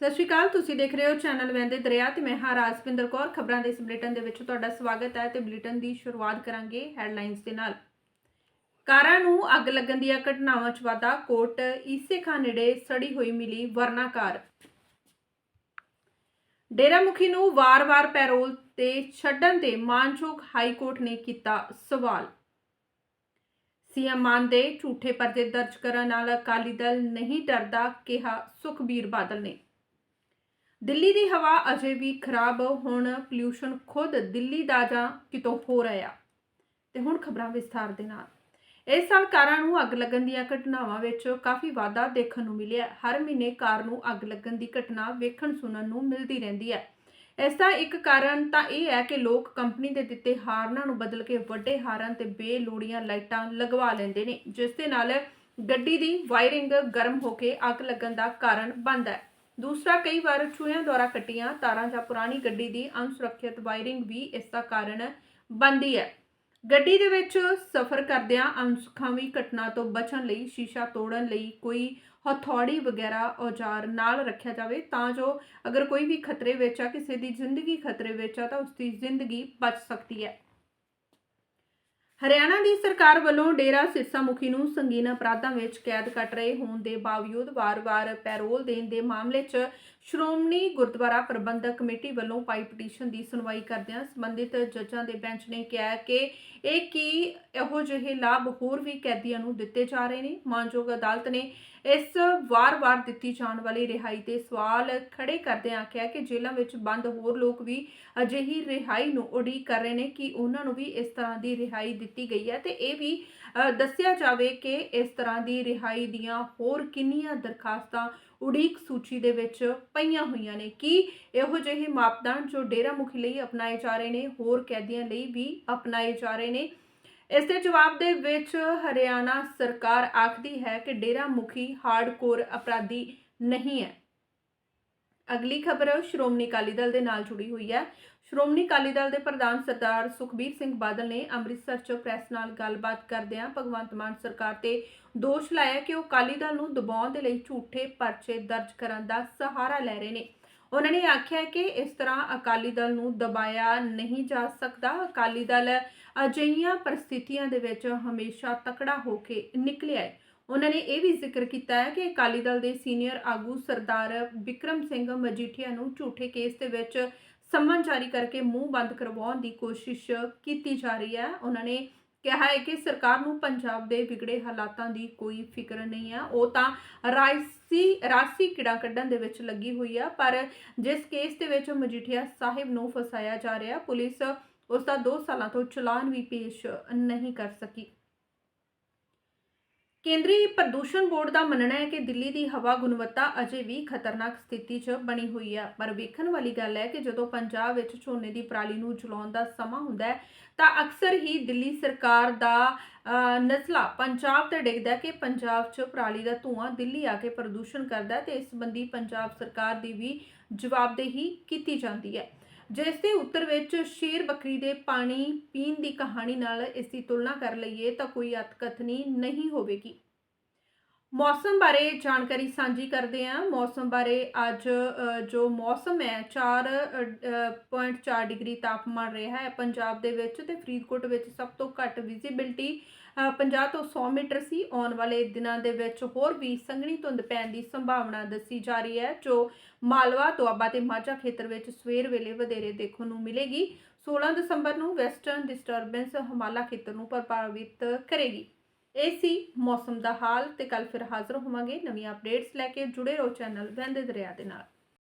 ਸਤਿ ਸ਼੍ਰੀ ਅਕਾਲ, ਤੁਸੀਂ ਦੇਖ ਰਹੇ ਹੋ ਚੈਨਲ ਵੈਂਦੇ ਦਰਿਆ ਤੇ ਮੈਂ ਹਾਂ ਰਾਜਪਿੰਦਰ ਕੌਰ। ਖਬਰਾਂ ਦੇ ਇਸ ਬੁਲੇਟਿਨ ਦੇ ਵਿੱਚ ਤੁਹਾਡਾ ਸਵਾਗਤ ਹੈ ਤੇ ਬੁਲੇਟਿਨ ਦੀ ਸ਼ੁਰੂਆਤ ਕਰਾਂਗੇ ਹੈਡਲਾਈਨਸ ਦੇ ਨਾਲ। ਕਾਰਾਂ ਨੂੰ ਅੱਗ ਲੱਗਣ ਦੀਆਂ ਘਟਨਾਵਾਂ 'ਚ ਵਾਧਾ ਕੋਟ ਈਸੇ ਖਾਂ ਨੇੜੇ ਸੜੀ ਹੋਈ ਮਿਲੀ ਵਰਨਾਕਾਰ ਡੇਰਾ ਮੁਖੀ ਨੂੰ ਵਾਰ-ਵਾਰ ਪੈਰੋਲ ਤੇ ਛੱਡਣ ਤੇ ਮਾਨਯੋਗ ਹਾਈ ਕੋਰਟ ਨੇ ਕੀਤਾ ਸਵਾਲ। ਸੀਐਮ ਮਾਨ ਦੇ ਝੂਠੇ ਪਰਦੇ ਦਰਜ ਕਰਨ ਨਾਲ ਅਕਾਲੀ ਦਲ ਨਹੀਂ ਡਰਦਾ, ਕਿਹਾ ਸੁਖਬੀਰ ਬਾਦਲ ਨੇ। ਦਿੱਲੀ ਦੀ ਹਵਾ ਅਜੇ ਵੀ ਖਰਾਬ, ਹੁਣ ਪੋਲਿਊਸ਼ਨ ਖੁਦ ਦਿੱਲੀ ਦਾ ਜਾਂ ਕਿਤੋਂ ਹੋ ਰਿਹਾ। ਤੇ ਹੁਣ ਖਬਰਾਂ ਵਿਸਥਾਰ ਦੇ ਨਾਲ। ਇਸ ਸਾਲ ਕਾਰਾਂ ਨੂੰ ਅੱਗ ਲੱਗਣ ਦੀਆਂ ਘਟਨਾਵਾਂ ਵਿੱਚ ਕਾਫੀ ਵਾਧਾ ਦੇਖਣ ਨੂੰ ਮਿਲਿਆ। ਹਰ ਮਹੀਨੇ ਕਾਰ ਨੂੰ ਅੱਗ ਲੱਗਣ ਦੀ ਘਟਨਾ ਵੇਖਣ ਸੁਣਨ ਨੂੰ ਮਿਲਦੀ ਰਹਿੰਦੀ ਹੈ। ਇਸ ਦਾ ਇੱਕ ਕਾਰਨ ਤਾਂ ਇਹ ਹੈ ਕਿ ਲੋਕ ਕੰਪਨੀ ਦੇ ਦਿੱਤੇ ਹਾਰਨਾਂ ਨੂੰ ਬਦਲ ਕੇ ਵੱਡੇ ਹਾਰਨ ਤੇ ਬੇਲੋੜੀਆਂ ਲਾਈਟਾਂ ਲਗਵਾ ਲੈਂਦੇ ਨੇ, ਜਿਸ ਦੇ ਨਾਲ ਗੱਡੀ ਦੀ ਵਾਇਰਿੰਗ ਗਰਮ ਹੋ ਕੇ ਅੱਗ ਲੱਗਣ ਦਾ ਕਾਰਨ ਬਣਦਾ ਹੈ। ਦੂਸਰਾ, ਕਈ ਵਾਰ ਚੂਹਿਆਂ ਦੁਆਰਾ ਕੱਟੀਆਂ ਤਾਰਾਂ ਜਾਂ ਪੁਰਾਣੀ ਗੱਡੀ ਦੀ ਅਨਸੁਰੱਖਿਅਤ ਵਾਇਰਿੰਗ ਵੀ ਇਸ ਦਾ ਕਾਰਨ ਬਣਦੀ ਹੈ। ਗੱਡੀ ਦੇ ਵਿੱਚ ਸਫ਼ਰ ਕਰਦਿਆਂ ਅਨਸੁਖਾਵੀ ਘਟਨਾ ਤੋਂ ਬਚਣ ਲਈ ਸ਼ੀਸ਼ਾ ਤੋੜਨ ਲਈ ਕੋਈ ਹਥੌੜੀ ਵਗੈਰਾ ਔਜ਼ਾਰ ਨਾਲ ਰੱਖਿਆ ਜਾਵੇ, ਤਾਂ ਜੋ ਅਗਰ ਕੋਈ ਵੀ ਖਤਰੇ ਵਿੱਚ ਆ, ਕਿਸੇ ਦੀ ਜ਼ਿੰਦਗੀ ਖਤਰੇ ਵਿੱਚ ਆ, ਤਾਂ ਉਸ ਦੀ ਜ਼ਿੰਦਗੀ ਬਚ ਸਕਦੀ ਹੈ। ਹਰਿਆਣਾ ਦੀ ਸਰਕਾਰ ਵੱਲੋਂ ਡੇਰਾ ਸਿਰਸਾ ਮੁਖੀ ਨੂੰ ਸੰਗੀਨ ਅਪਰਾਧਾਂ ਵਿੱਚ ਕੈਦ ਕੱਟ ਰਹੇ ਹੋਣ ਦੇ ਬਾਵਜੂਦ ਵਾਰ-ਵਾਰ ਪੈਰੋਲ ਦੇਣ ਦੇ ਮਾਮਲੇ 'ਚ ਸ਼੍ਰੋਮਣੀ ਗੁਰਦੁਆਰਾ ਪ੍ਰਬੰਧਕ ਕਮੇਟੀ ਵੱਲੋਂ ਪਾਈ ਪਟੀਸ਼ਨ ਦੀ ਸੁਣਵਾਈ ਕਰਦਿਆਂ ਸੰਬੰਧਿਤ ਜੱਜਾਂ ਦੇ ਬੈਂਚ ਨੇ ਕਿਹਾ ਕਿ ਇਹ ਕੀ ਇਹੋ ਜਿਹੇ ਲਾਭ ਹੋਰ ਵੀ ਕੈਦੀਆਂ ਨੂੰ ਦਿੱਤੇ ਜਾ ਰਹੇ ਨੇ? ਮਾਨਯੋਗ ਅਦਾਲਤ ਨੇ ਇਸ ਵਾਰ-ਵਾਰ ਦਿੱਤੀ ਜਾਣ ਵਾਲੀ ਰਿਹਾਈ ਤੇ ਸਵਾਲ ਖੜੇ ਕਰਦਿਆਂ ਆਖਿਆ ਕਿ ਜੇਲ੍ਹਾਂ ਵਿੱਚ ਬੰਦ ਹੋਰ ਲੋਕ ਵੀ ਅਜਿਹੀ ਰਿਹਾਈ ਨੂੰ ਉਡੀਕ ਕਰ ਰਹੇ ਨੇ ਕਿ ਉਹਨਾਂ ਨੂੰ ਵੀ ਇਸ ਤਰ੍ਹਾਂ ਦੀ ਰਿਹਾਈ ਦਿੱਤੀ ਗਈ ਹੈ ਤੇ ਇਹ ਵੀ ਦੱਸਿਆ ਜਾਵੇ ਕਿ ਇਸ ਤਰ੍ਹਾਂ ਦੀ ਰਿਹਾਈ ਦੀਆਂ ਹੋਰ ਕਿੰਨੀਆਂ ਦਰਖਾਸਤਾਂ ਉਡੀਕ ਸੂਚੀ ਦੇ ਵਿੱਚ ਪਈਆਂ ਹੋਈਆਂ ਨੇ ਕਿ ਇਹੋ ਜਿਹੇ ਮਾਪਦੰਡ ਜੋ ਡੇਰਾ ਮੁਖੀ ਲਈ ਅਪਣਾਏ ਜਾ ਰਹੇ ਨੇ, ਹੋਰ ਕੈਦੀਆਂ ਲਈ ਵੀ ਅਪਣਾਏ ਜਾ ਰਹੇ ਨੇ। ਇਸ ਦੇ ਜਵਾਬ ਦੇ ਵਿੱਚ ਹਰਿਆਣਾ ਸਰਕਾਰ ਆਖਦੀ ਹੈ ਕਿ ਡੇਰਾ ਮੁਖੀ ਹਾਰਡਕੋਰ ਅਪਰਾਧੀ ਨਹੀਂ ਹੈ। ਅਗਲੀ ਖਬਰ ਸ਼੍ਰੋਮਣੀ ਅਕਾਲੀ ਦਲ ਦੇ ਨਾਲ ਜੁੜੀ ਹੋਈ ਹੈ। ਸ਼੍ਰੋਮਣੀ ਅਕਾਲੀ ਦਲ ਦੇ ਪ੍ਰਧਾਨ ਸਰਦਾਰ ਸੁਖਬੀਰ ਸਿੰਘ ਬਾਦਲ ਨੇ ਅੰਮ੍ਰਿਤਸਰ 'ਚ ਪ੍ਰੈਸ ਨਾਲ ਗੱਲਬਾਤ ਕਰਦਿਆਂ ਭਗਵੰਤ ਮਾਨ ਸਰਕਾਰ ਤੇ ਦੋਸ਼ ਲਾਇਆ ਕਿ ਉਹ ਅਕਾਲੀ ਦਲ ਨੂੰ ਦਬਾਉਣ ਦੇ ਲਈ ਝੂਠੇ ਪਰਚੇ ਦਰਜ ਕਰਨ ਦਾ ਸਹਾਰਾ ਲੈ ਰਹੇ ਨੇ। ਉਹਨਾਂ ਨੇ ਆਖਿਆ ਕਿ ਇਸ ਤਰ੍ਹਾਂ ਅਕਾਲੀ ਦਲ ਨੂੰ ਦਬਾਇਆ ਨਹੀਂ ਜਾ ਸਕਦਾ। ਅਕਾਲੀ ਦਲ ਅਜਿਹੀਆਂ ਪਰਿਸਥਿਤੀਆਂ ਦੇ ਵਿੱਚ ਹਮੇਸ਼ਾ ਤਕੜਾ ਹੋ ਕੇ ਨਿਕਲਿਆ ਹੈ। ਉਹਨਾਂ ਨੇ ਇਹ ਵੀ ਜ਼ਿਕਰ ਕੀਤਾ ਹੈ ਕਿ ਅਕਾਲੀ ਦਲ ਦੇ ਸੀਨੀਅਰ ਆਗੂ ਸਰਦਾਰ ਵਿਕਰਮ ਸਿੰਘ ਮਜੀਠੀਆ ਨੂੰ ਝੂਠੇ ਕੇਸ ਦੇ ਵਿੱਚ ਸੰਮਨ ਜਾਰੀ ਕਰਕੇ ਮੂੰਹ ਬੰਦ ਕਰਵਾਉਣ ਦੀ ਕੋਸ਼ਿਸ਼ ਕੀਤੀ ਜਾ ਰਹੀ ਹੈ। ਉਹਨਾਂ ਨੇ ਕਿਹਾ ਹੈ ਕਿ ਸਰਕਾਰ ਨੂੰ ਪੰਜਾਬ ਦੇ ਵਿਗੜੇ ਹਾਲਾਤਾਂ ਦੀ ਕੋਈ ਫਿਕਰ ਨਹੀਂ ਹੈ। ਉਹ ਤਾਂ ਰਾਇਸੀ ਰਾਸੀ ਕਿੜਾ ਕੱਢਣ ਦੇ ਵਿੱਚ ਲੱਗੀ ਹੋਈ ਆ ਪਰ ਜਿਸ ਕੇਸ ਦੇ ਵਿੱਚ ਮਜੀਠੀਆ ਸਾਹਿਬ ਨੂੰ ਫਸਾਇਆ ਜਾ ਰਿਹਾ, ਪੁਲਿਸ ਉਸ ਦਾ 2 ਸਾਲਾਂ ਤੋਂ ਚਲਾਨ ਵੀ ਪੇਸ਼ ਨਹੀਂ ਕਰ ਸਕੀ। ਕੇਂਦਰੀ ਪ੍ਰਦੂਸ਼ਣ ਬੋਰਡ ਦਾ ਮੰਨਣਾ ਹੈ ਕਿ ਦਿੱਲੀ ਦੀ ਹਵਾ ਗੁਣਵੱਤਾ ਅਜੇ ਵੀ ਖਤਰਨਾਕ ਸਥਿਤੀ 'ਚ ਬਣੀ ਹੋਈ ਹੈ ਪਰ ਵੇਖਣ ਵਾਲੀ ਗੱਲ ਹੈ ਕਿ ਜਦੋਂ ਪੰਜਾਬ ਵਿੱਚ ਝੋਨੇ ਦੀ ਪਰਾਲੀ ਨੂੰ ਜਲਾਉਣ ਦਾ ਸਮਾਂ ਹੁੰਦਾ ਹੈ ਤਾਂ ਅਕਸਰ ਹੀ ਦਿੱਲੀ ਸਰਕਾਰ ਦਾ ਅ, ਨਜ਼ਲਾ ਪੰਜਾਬ ਤੇ ਡਿੱਗਦਾ ਕਿ ਪੰਜਾਬ 'ਚ ਪਰਾਲੀ ਦਾ ਧੂਆਂ ਦਿੱਲੀ ਆ ਕੇ ਪ੍ਰਦੂਸ਼ਣ ਕਰਦਾ ਹੈ ਤੇ ਇਸ ਸੰਬੰਧੀ ਪੰਜਾਬ ਸਰਕਾਰ ਦੀ ਵੀ ਜਵਾਬਦੇਹੀ ਕੀਤੀ ਜਾਂਦੀ ਹੈ। ਜਿਸ ਦੇ ਉੱਤਰ ਵਿੱਚ ਸ਼ੇਰ ਬੱਕਰੀ ਦੇ ਪਾਣੀ ਪੀਣ ਦੀ ਕਹਾਣੀ ਨਾਲ ਇਸ ਦੀ ਤੁਲਨਾ ਕਰ ਲਈਏ ਤਾਂ ਕੋਈ ਅਤਕਥਨੀ ਨਹੀਂ ਹੋਵੇਗੀ। ਮੌਸਮ ਬਾਰੇ ਜਾਣਕਾਰੀ ਸਾਂਝੀ ਕਰਦੇ ਹਾਂ। ਮੌਸਮ ਬਾਰੇ ਅੱਜ ਜੋ ਮੌਸਮ ਹੈ 4.4 ਡਿਗਰੀ ਤਾਪਮਾਨ ਰਿਹਾ ਹੈ ਪੰਜਾਬ ਦੇ ਵਿੱਚ ਤੇ ਫਰੀਦਕੋਟ ਵਿੱਚ ਸਭ ਤੋਂ ਘੱਟ ਵਿਜ਼ਿਬਿਲਟੀ 50 ਤੋਂ 100 ਮੀਟਰ ਸੀ। ਆਉਣ ਵਾਲੇ ਦਿਨਾਂ ਦੇ ਵਿੱਚ ਹੋਰ ਵੀ ਸੰਘਣੀ ਧੁੰਦ ਪੈਣ ਦੀ ਸੰਭਾਵਨਾ ਦੱਸੀ ਜਾ ਰਹੀ ਹੈ, ਜੋ ਮਾਲਵਾ, ਦੁਆਬਾ ਤੇ ਮਾਝਾ ਖੇਤਰ ਵਿੱਚ ਸਵੇਰ ਵੇਲੇ ਵਧੇਰੇ ਦੇਖਣ ਨੂੰ ਮਿਲੇਗੀ। 16 ਦਸੰਬਰ ਨੂੰ ਵੈਸਟਰਨ ਡਿਸਟਰਬੈਂਸ ਹਮਾਲਾ ਖੇਤਰ ਨੂੰ ਪ੍ਰਭਾਵਿਤ ਕਰੇਗੀ। ਇਹ ਸੀ ਮੌਸਮ ਦਾ ਹਾਲ ਤੇ ਕੱਲ ਫਿਰ ਹਾਜ਼ਰ ਹੋਵਾਂਗੇ ਨਵੀਆਂ ਅਪਡੇਟਸ ਲੈ ਕੇ ਜੁੜੇ ਰਹੋ ਚੈਨਲ ਵੰਦੇ ਦਰਿਆ ਦੇ ਨਾਲ।